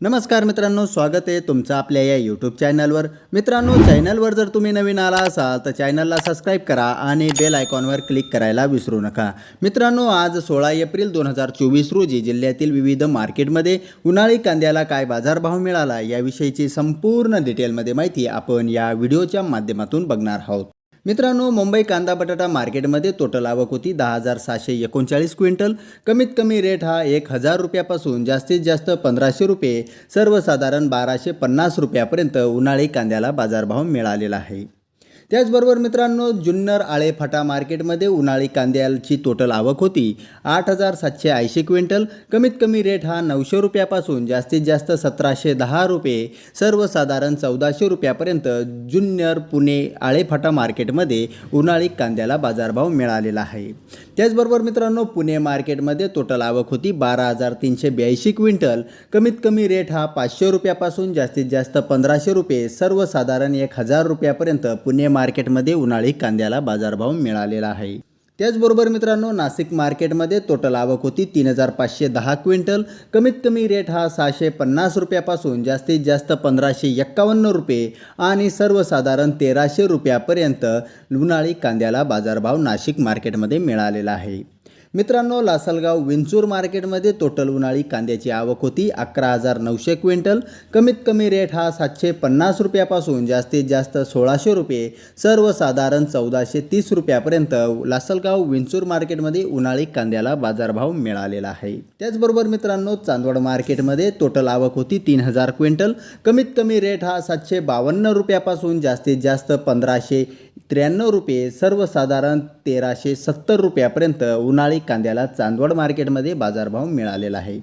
नमस्कार मित्रांनो स्वागत आहे तुमचं आपल्या या यूट्यूब चॅनलवर मित्रांनो चॅनलवर जर तुम्ही नवीन आला असाल तर चॅनलला सबस्क्राईब करा आणि बेल आयकॉनवर क्लिक करायला विसरू नका. मित्रांनो आज सोळा एप्रिल दोन हजार चोवीस रोजी जिल्ह्यातील विविध मार्केटमध्ये उन्हाळी कांद्याला काय बाजारभाव मिळाला याविषयीची संपूर्ण डिटेलमध्ये माहिती आपण या व्हिडिओच्या माध्यमातून बघणार आहोत. मित्रांनो मुंबई कांदा बटाटा मार्केटमध्ये टोटल आवक होती. दहा हजार सहाशे एकोणचाळीस क्विंटल. कमीत कमी रेट हा एक हजार रुपयापासून जास्तीत जास्त पंधराशे रुपये. सर्वसाधारण बाराशे पन्नास रुपयापर्यंत उन्हाळी कांद्याला बाजारभाव मिळालेला आहे. त्याचबरोबर मित्रांनो जुन्नर आळेफाटा मार्केटमध्ये उन्हाळी कांद्याची टोटल आवक होती. आठ हजार सातशे ऐंशी क्विंटल. कमीत कमी रेट हा नऊशे रुपयापासून जास्तीत जास्त सतराशे दहा रुपये. सर्वसाधारण चौदाशे रुपयापर्यंत जुन्नर पुणे आळेफाटा मार्केटमध्ये उन्हाळी कांद्याला बाजारभाव मिळालेला आहे. त्याचबरोबर मित्रांनो पुणे मार्केटमध्ये टोटल आवक होती बारा हजार तीनशे ब्याऐंशी क्विंटल. कमीत कमी रेट हा पाचशे रुपयापासून जास्तीत जास्त पंधराशे रुपये. सर्वसाधारण एक हजार रुपयापर्यंत पुणे मार्केटमध्ये उन्हाळी कांद्याला बाजारभाव मिळालेला आहे. त्याचबरोबर मित्रांनो नाशिक मार्केटमध्ये टोटल आवक होती तीन हजार पाचशे दहा क्विंटल. कमीत कमी रेट हा सहाशे पन्नास रुपयापासून जास्तीत जास्त पंधराशे एक्कावन्न रुपये आणि सर्वसाधारण तेराशे रुपयापर्यंत उन्हाळी कांद्याला बाजारभाव नाशिक मार्केटमध्ये मिळालेला आहे. मित्रांनो लासलगाव विंचूर मार्केटमध्ये टोटल उन्हाळी कांद्याची आवक होती. अकरा हजार नऊशे क्विंटल. कमीत कमी रेट हा सातशे पन्नास रुपयापासून जास्तीत जास्त सोळाशे रुपये. सर्वसाधारण चौदाशे तीस रुपयापर्यंत लासलगाव विंचूर मार्केटमध्ये उन्हाळी कांद्याला बाजारभाव मिळालेला आहे. त्याचबरोबर मित्रांनो चांदवड मार्केटमध्ये टोटल आवक होती तीन हजार क्विंटल. कमीत कमी रेट हा सातशे बावन्न रुपयापासून जास्तीत जास्त पंधराशे त्र्याण्णव रुपये. सर्वसाधारण तेराशे सत्तर रुपयापर्यंत उन्हाळी कांद्याला चांदवड मार्केटमध्ये बाजारभाव मिळालेला आहे.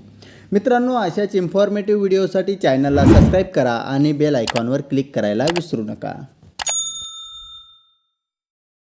मित्रांनो अशाच इन्फॉर्मेटिव्ह व्हिडिओसाठी चॅनलला सबस्क्राईब करा आणि बेल आयकॉनवर क्लिक करायला विसरू नका.